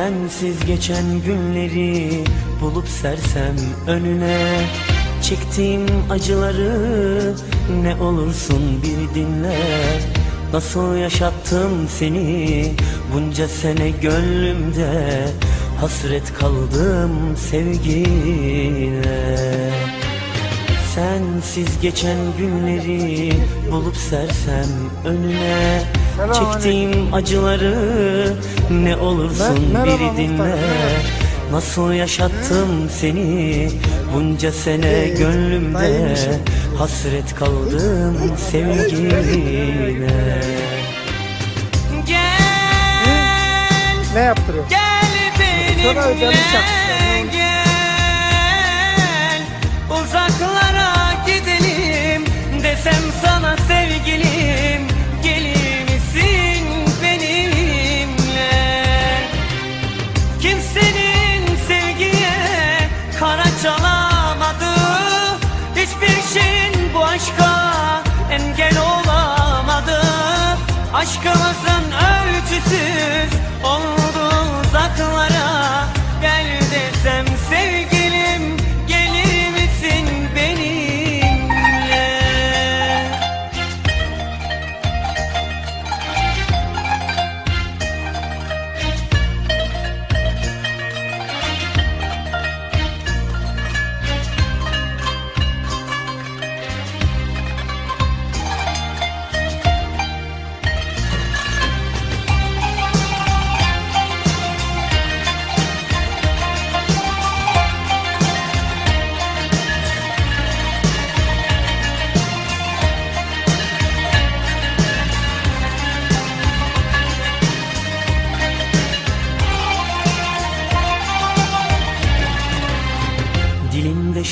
Sensiz geçen günleri bulup sersem önüne Çektiğim acıları ne olursun bir dinle. Nasıl yaşattım seni bunca sene gönlümde Hasret kaldım sevgine Sensiz geçen günleri bulup sersem önüne Selam Çektiğim acıları ne olursun Mer- merhaba bir dinle. Nasıl yaşattım seni bunca sene gönlümde. Hasret kaldım sevgine Gel Ne yaptırıyor? Gel Sana ödemiş Aşkımızın ölçüsüz oldu uzaklara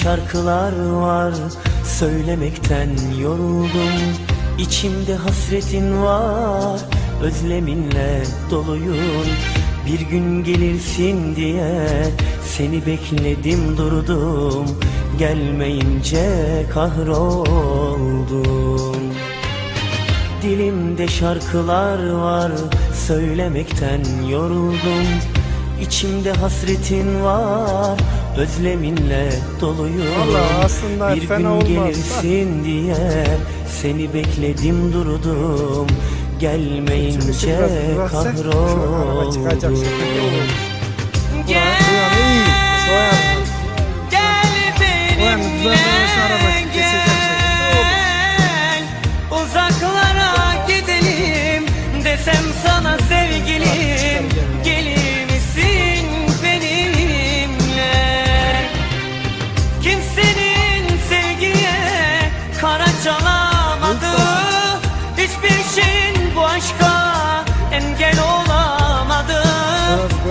şarkılar var. Söylemekten yoruldum. İçimde hasretin var. Özleminle doluyum. Bir gün gelirsin diye Seni bekledim durdum. Gelmeyince kahroldum. Dilimde şarkılar var. Söylemekten yoruldum İçimde hasretin var. Özleminle doluyum. Vallahi aslında Bir fena gün olmaz. gelirsin diye Seni bekledim durdum. Gelmeyince kahroldum. Gel, gel benimle. Gel Uzaklara gidelim desem sana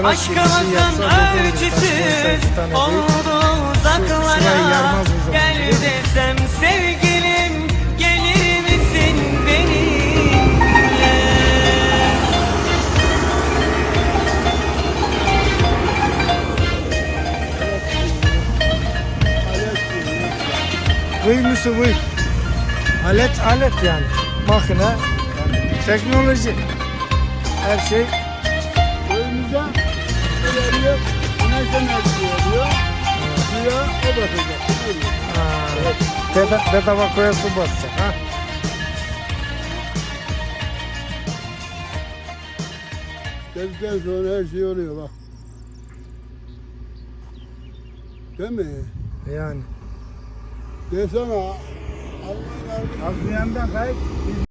Aşkımızın sapan oldu uzaklara. Gel desem sevgilim gelir misin benimle Kıymısı bu. Alet alet yani. Makine, teknoloji. Her şey Köyümüze veriyor, güneş enerjisi veriyor. Suya o bakacak. Buyurun. ha, beda, bedava koya su basacak. Ha? Dedikten sonra her şey oluyor bak. Değil mi? Yani. Desene Allah'ın yandan kayıp.